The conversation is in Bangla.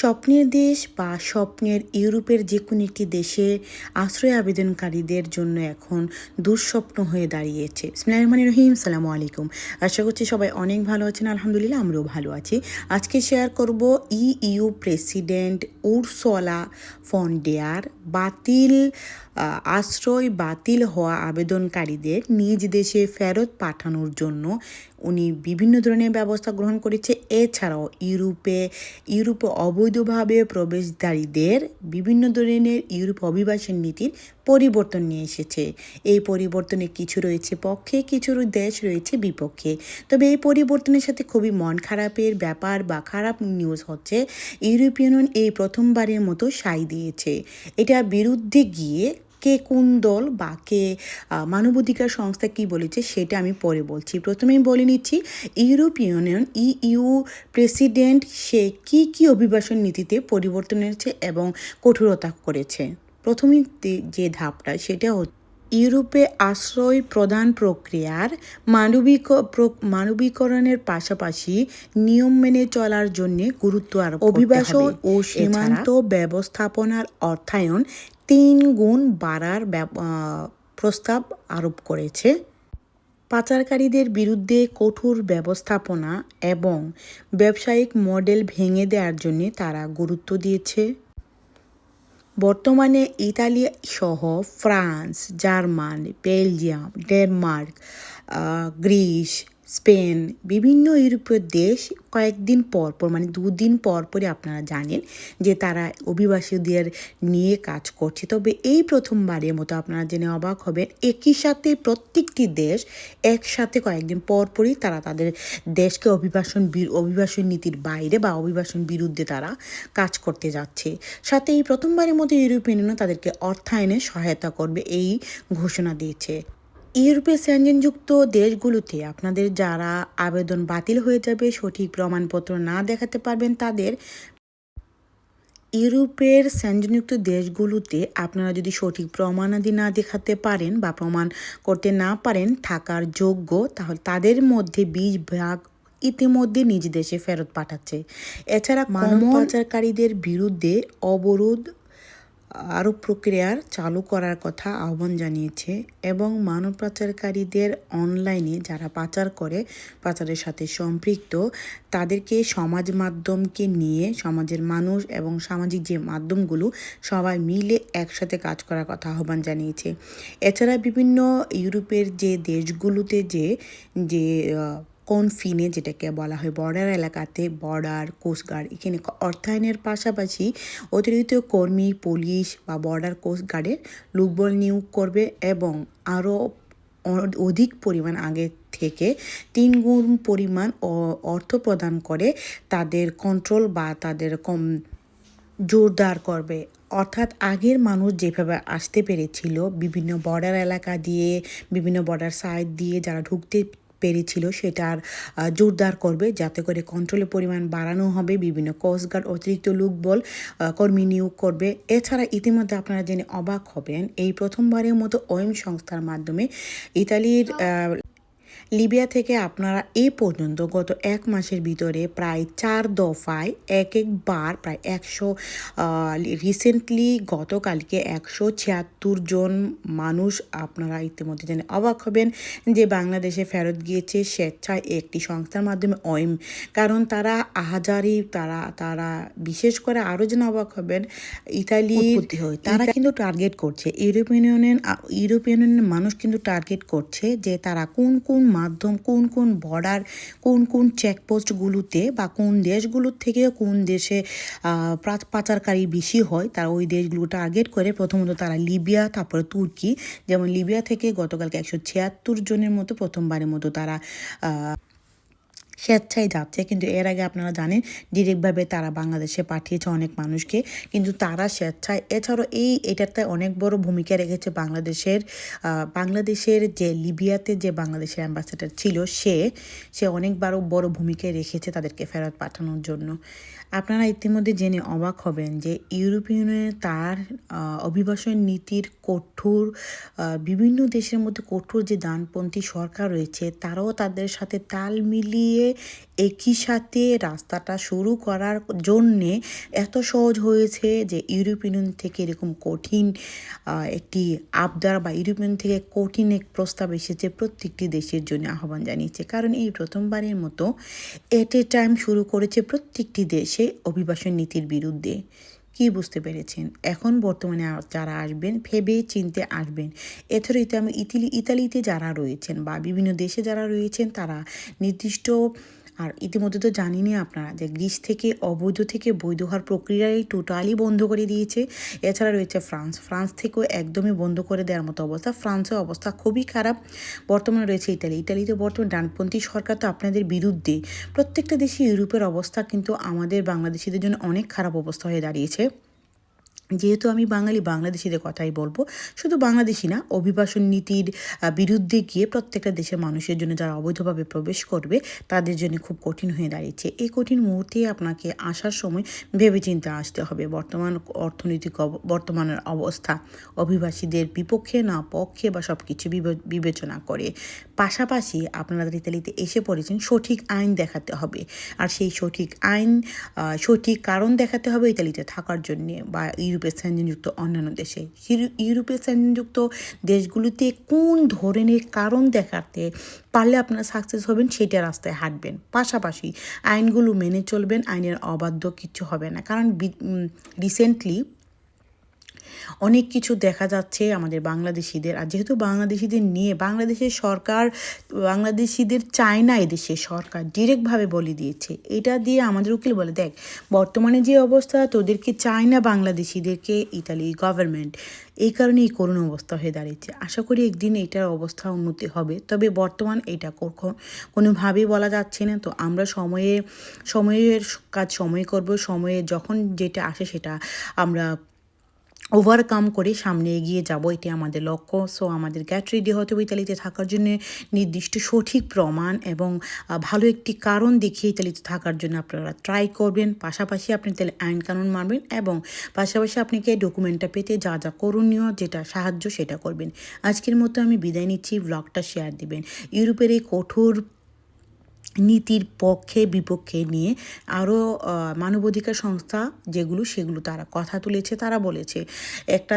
স্বপ্নের দেশ বা স্বপ্নের ইউরোপের যে কোনো একটি দেশে আশ্রয় আবেদনকারীদের জন্য এখন দুঃস্বপ্ন হয়ে দাঁড়িয়েছে। ইসমাইল রহিম, সালামু আলাইকুম। আশা করছি সবাই অনেক ভালো আছেন, আলহামদুলিল্লাহ আমরাও ভালো আছি। আজকে শেয়ার করব ইউ প্রেসিডেন্ট উরসলা ফন্ডেয়ার বাতিল আশ্রয় বাতিল হওয়া আবেদনকারীদের নিজ দেশে ফেরত পাঠানোর জন্য উনি বিভিন্ন ধরনের ব্যবস্থা গ্রহণ করেছে। এছাড়াও ইউরোপে ইউরোপে অবৈধভাবে প্রবেশকারীদের বিভিন্ন ধরনের ইউরোপ অভিবাসন নীতির পরিবর্তন নিয়ে এসেছে। এই পরিবর্তনে কিছু রয়েছে পক্ষে, কিছু দেশ রয়েছে বিপক্ষে। তবে এই পরিবর্তনের সাথে খুবই মন খারাপের ব্যাপার বা খারাপ নিউজ হচ্ছে ইউরোপিয়ান এই প্রথমবারের মতো সাই দিয়েছে। এটা বিরুদ্ধে গিয়ে কে কোন দল বা কে মানবাধিকার সংস্থা কি বলেছে সেটা আমি পরে বলছি। প্রথমেই বলে নিচ্ছি ইউরোপ ইউনিয়ন ইইউ প্রেসিডেন্ট সে কি কি অভিবাসন নীতিতে পরিবর্তন এনেছে এবং কঠোরতা করেছে? প্রথমেই যে- ধাপটা সেটা হচ্ছে ইউরোপে আশ্রয় প্রদান প্রক্রিয়ার মানবিক মানবিকরণের পাশাপাশি নিয়ম মেনে চলার জন্য গুরুত্ব আরোপ অভিবাসন ও সীমান্ত ব্যবস্থাপনার অর্থায়ন তিন গুণ বাড়ার প্রস্তাব আরোপ করেছে। পাচারকারীদের বিরুদ্ধে কঠোর ব্যবস্থাপনা এবং ব্যবসায়িক মডেল ভেঙে দেওয়ার জন্য তারা গুরুত্ব দিয়েছে। বর্তমানে ইতালি সহ France, German, Belgium, Denmark Greece Spain, বিভিন্ন ইউরোপীয় দেশ কয়েকদিন পর পর মানে দুদিন পর পরই আপনারা জানেন যে তারা অভিবাসীদের নিয়ে কাজ করছে। তবে এই প্রথমবারের মতো আপনারা জেনে অবাক হবেন, একই সাথে প্রত্যেকটি দেশ একসাথে কয়েকদিন পর পরই তারা তাদের দেশকে অভিবাসন অভিবাসন নীতির বাইরে বা অভিবাসন বিরুদ্ধে তারা কাজ করতে যাচ্ছে। সাথে এই প্রথমবারের মতো ইউরোপিয়ান ইউনিয়ন তাদেরকে অর্থায়নে সহায়তা করবে এই ঘোষণা দিয়েছে। ইউরোপে স্যাঞ্জনযুক্ত দেশগুলোতে আপনাদের যারা আবেদন বাতিল হয়ে যাবে সঠিক প্রমাণপত্র না দেখাতে পারবেন তাদের ইউরোপের স্যাঞ্জনযুক্ত দেশগুলোতে আপনারা যদি সঠিক প্রমাণাদি না দেখাতে পারেন বা প্রমাণ করতে না পারেন থাকার যোগ্য তাহলে তাদের মধ্যে বিশ ভাগ ইতিমধ্যে নিজ দেশে ফেরত পাঠাচ্ছে। এছাড়া মানব পাচারকারীদের বিরুদ্ধে অবরোধ আরও প্রক্রিয়ার চালু করার কথা আহ্বান জানিয়েছে এবং মানব পাচারকারীদের অনলাইনে যারা পাচার করে, পাচারের সাথে সম্পৃক্ত, তাদেরকে সমাজ মাধ্যমকে নিয়ে সমাজের মানুষ এবং সামাজিক যে মাধ্যমগুলো, সবাই মিলে একসাথে কাজ করার কথা আহ্বান জানিয়েছে। এছাড়া বিভিন্ন ইউরোপের যে দেশগুলোতে যে যে আহ, কনফিনে যেটাকে বলা হয় বর্ডার এলাকাতে বর্ডার কোস্টগার্ড এখানে অর্থায়নের পাশাপাশি অতিরিক্ত কর্মী পুলিশ বা বর্ডার কোস্টগার্ডের লোকবল নিয়োগ করবে এবং আরও অধিক পরিমাণ আগে থেকে তিন গুণ পরিমাণ অর্থ প্রদান করে তাদের কন্ট্রোল বা তাদের কম জোরদার করবে। অর্থাৎ আগের মানুষ যেভাবে আসতে পেরেছিল বিভিন্ন বর্ডার এলাকা দিয়ে বিভিন্ন বর্ডার সাইড দিয়ে যারা ঢুকতে পেরেছিল সেটার জোরদার করবে যাতে করে কন্ট্রোলের পরিমাণ বাড়ানো হবে বিভিন্ন কোস্টগার্ড অতিরিক্ত লোকবল কর্মী নিয়োগ করবে। এছাড়া ইতিমধ্যে আপনারা জেনে অবাক হবেন এই প্রথমবারের মতো ওয়েম সংস্থার মাধ্যমে ইতালির লিবিয়া থেকে আপনারা এ পর্যন্ত গত এক মাসের ভিতরে প্রায় চার দফায় এক একবার প্রায় একশো রিসেন্টলি গতকালকে একশো ছিয়াত্তর জন মানুষ আপনারা ইতিমধ্যে জেনে অবাক হবেন যে বাংলাদেশে ফেরত গিয়েছে স্বেচ্ছায় একটি সংস্থার মাধ্যমে ওয়েম কারণ তারা আহাজারি তারা তারা বিশেষ করে আরও যেন অবাক হবেন ইতালি হয়। তারা কিন্তু টার্গেট করছে। ইউরোপিয়ান ইউনিয়ন ইউরোপিয়ান ইউনিয়নের মানুষ কিন্তু টার্গেট করছে যে তারা কোন কোন মাধ্যম কোন কোন বর্ডার কোন কোন চেকপোস্টগুলোতে বা কোন দেশগুলোর থেকে কোন দেশে পাচারকারী বেশি হয়, তারা ওই দেশগুলো টার্গেট করে। প্রথমত তারা লিবিয়া, তারপরে তুর্কি। যেমন লিবিয়া থেকে গতকালকে একশো ছিয়াত্তর জনের মতো প্রথমবারের মতো তারা স্বেচ্ছায় যাচ্ছে। কিন্তু এর আগে আপনারা জানেন, ডিরেক্টভাবে তারা বাংলাদেশে পাঠিয়েছে অনেক মানুষকে। কিন্তু তারা স্বেচ্ছায়, এছাড়াও এই, এটাতে অনেক বড় ভূমিকা রেখেছে বাংলাদেশের বাংলাদেশের যে লিবিয়াতে যে বাংলাদেশের অ্যাম্বাসেডার ছিল, সে সে অনেক বড় ভূমিকা রেখেছে তাদেরকে ফেরত পাঠানোর জন্য। আপনারা ইতিমধ্যে জেনে অবাক হবেন যে ইউরোপীয় ইউনিয়নে তার অভিবাসন নীতির কঠোর বিভিন্ন দেশের মধ্যে কঠোর যে ডানপন্থী সরকার রয়েছে, তারাও তাদের সাথে তাল মিলিয়ে একই সাথে রাস্তাটা শুরু করার জন্যে এত সহজ হয়েছে যে ইউরোপিয়ান থেকে এরকম কঠিন একটি আবদার বা ইউরোপিয়ান থেকে কঠিন এক প্রস্তাব এসেছে প্রত্যেকটি দেশের জন্য আহ্বান জানিয়েছে। কারণ এই প্রথমবারের মতো এট এ টাইম শুরু করেছে প্রত্যেকটি দেশে অভিবাসন নীতির বিরুদ্ধে। কি বুঝতে পেরেছেন? এখন বর্তমানে যারা আসবেন, ভেবে চিনতে আসবেন। এছাড়া ইতালি ইতালিতে যারা রয়েছেন বা বিভিন্ন দেশে যারা রয়েছেন, তারা নির্দিষ্ট আর ইতিমধ্যে তো জানিনি আপনারা যে গ্রিস থেকে অবৈধ থেকে বৈধ হওয়ার প্রক্রিয়াই টোটালি বন্ধ করে দিয়েছে। এছাড়া রয়েছে ফ্রান্স। ফ্রান্স থেকেও একদমই বন্ধ করে দেওয়ার মতো অবস্থা। ফ্রান্সের অবস্থা খুবই খারাপ। বর্তমানে রয়েছে ইতালি। ইতালিতে বর্তমানে ডানপন্থী সরকার তো আপনাদের বিরুদ্ধে প্রত্যেকটা দেশে ইউরোপের অবস্থা কিন্তু আমাদের বাংলাদেশিদের জন্য অনেক খারাপ অবস্থা হয়ে দাঁড়িয়েছে। যেহেতু আমি বাঙালি, বাংলাদেশিদের কথাই বলব। শুধু বাংলাদেশি না, অভিবাসন নীতির বিরুদ্ধে গিয়ে প্রত্যেকটা দেশের মানুষের জন্য যারা অবৈধভাবে প্রবেশ করবে, তাদের জন্য খুব কঠিন হয়ে দাঁড়িয়েছে। এই কঠিন মুহূর্তে আপনাকে আসার সময় ভেবেচিন্তে আসতে হবে। বর্তমান অর্থনৈতিক বর্তমানের অবস্থা, অভিবাসীদের বিপক্ষে না পক্ষে বা সব কিছু বিবেচনা করে। পাশাপাশি আপনারা ইতালিতে এসে পড়েছেন, সঠিক আইন দেখাতে হবে। আর সেই সঠিক আইন সঠিক কারণ দেখাতে হবে ইতালিতে থাকার জন্য বা ইউরোপের স্যাঞ্জনযুক্ত অন্যান্য দেশে। ইউরো- ইউরোপের স্যাঞ্জনযুক্ত দেশগুলিতে কোন ধরনের কারণ দেখাতে পারলে আপনারা সাকসেস হবেন সেটা রাস্তায় হাঁটবেন। পাশাপাশি আইনগুলো মেনে চলবেন, আইনের অবাধ্য কিছু হবে না। কারণ রিসেন্টলি অনেক কিছু দেখা যাচ্ছে আমাদের বাংলাদেশিদের। আর যেহেতু বাংলাদেশিদের নিয়ে, বাংলাদেশের সরকার, বাংলাদেশিদের চায় না এদেশে সরকার ডিরেক্টভাবে বলে দিয়েছে। এটা দিয়ে আমাদের উকিল বলে, দেখ, বর্তমানে যে অবস্থা, তোদেরকে চায় না বাংলাদেশিদেরকে ইতালি গভর্নমেন্ট এই কারণে এই করুণ অবস্থা হয়ে দাঁড়িয়েছে। আশা করি একদিন এটার অবস্থা উন্নতি হবে। তবে বর্তমান এটা কখন, কোনোভাবেই বলা যাচ্ছে না। তো আমরা সময়ে, সময়ের কাজ সময় করব। সময়ে যখন যেটা আসে সেটা আমরা ওভারকাম করে সামনে এগিয়ে যাব, এটি আমাদের লক্ষ্য। সো আমাদের গ্যাট রেডি হতে ইতালিতে থাকার জন্য। নির্দিষ্ট সঠিক প্রমাণ এবং ভালো একটি কারণ দেখিয়ে ইতালিতে থাকার জন্য আপনারা ট্রাই করবেন। পাশাপাশি আপনি তাহলে আইন কানুন মানবেন এবং পাশাপাশি আপনাকে ডকুমেন্টটা পেতে যা যা করণীয় যেটা সাহায্য সেটা করবেন। আজকের মতো আমি বিদায় নিচ্ছি। ব্লগটা শেয়ার দিবেন। ইউরোপের এই কঠোর নীতির পক্ষে, বিপক্ষে নিয়ে আরও মানবাধিকার সংস্থা যেগুলো, সেগুলো তারা কথা তুলেছে, তারা বলেছে। একটা